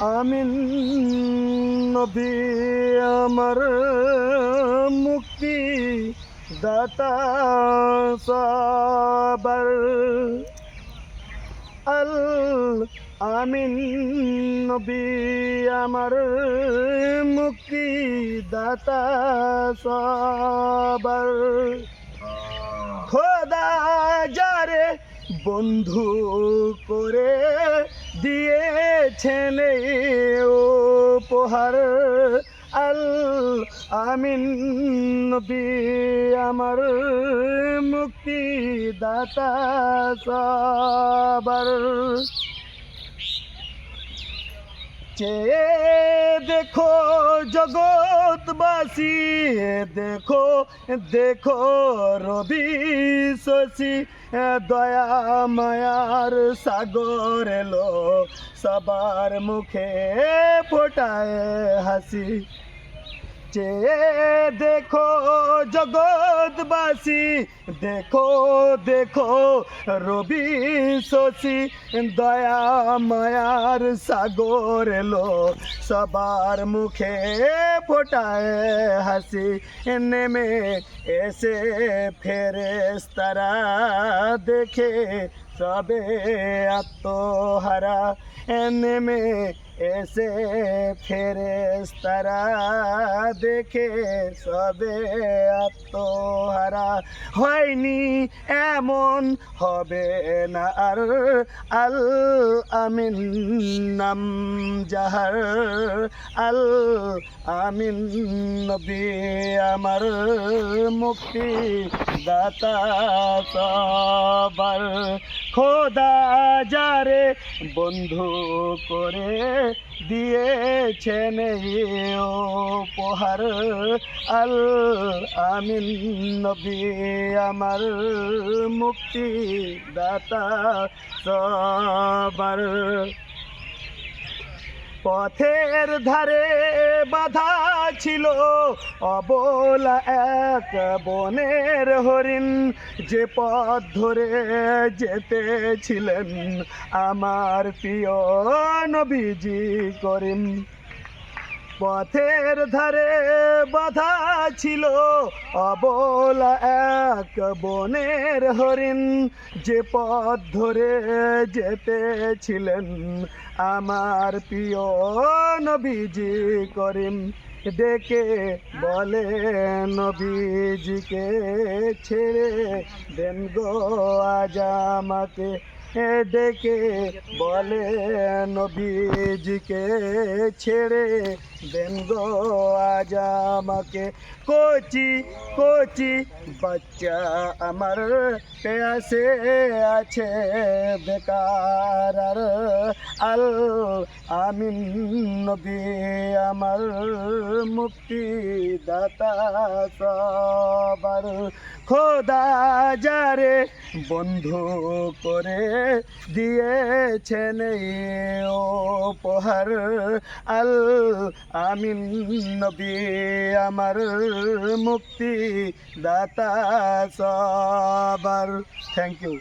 আমিন, নবী আমার মুক্তি দাতা সাবার। আল আমিন, নবী আমার মুক্তি দাতা সাবার। খোদা যারে বন্ধু করে দিয়েছেন উপহার। আল আমিন নবী আমার মুক্তি দাতা সবার। চেয়ে দেখো জগৎবাসী দেখো দেখো রবি শশী দয়া মায়ার সাগর এলো সবার মুখে ফোটায় হাসি। চেয়ে দেখো জগৎবাসী, দেখো দেখো রবি শশী, দয়া মায়ার সাগর এলো। সবার মুখে ফোটায় হাসি, নেমে এসে ফেরেস তারা দেখে সবে আত্মহারা, নেমে এসে ফেরেস তারা দেখে সবে আত্মহারা হয়নি, এমন হবে না। আর আল আমিন নাম যাহার আল আমিন নবী আমার মুক্তি দাতা সবার। খোদা যারে বন্ধু করে দিয়েছেন উপহার, আল আমিন নবী আমার মুক্তি দাতা সবার। পথের ধারে বাধা ছিল অবলা এক বনের হরিণ। যে পথ ধরে যেতেছিলেন আমার প্রিয় নবীজি করিম। পথের ধারে বাধা ছিল অবলা এক বনের হরিণ। যে পথ ধরে যেতেছিলেন আমার প্রিয় নবীজি করিম। ডেকে বলে নবীজিকে ছেড়ে দেন গো আজ আমাকে। ডেকে বলে, নবীজিকে ছেড়ে দেন গো, আজ আমাকে কোচি কোচি বাচ্চা আমার পেয়াসে আছে, বেকার আর আল আমিন নবী আমার মুক্তি দাতা সবার খোদা যারে বন্ধু করে দিয়েছেন উপহার, আল আমিন নবী আমার মুক্তি দাতা সবার। Thank you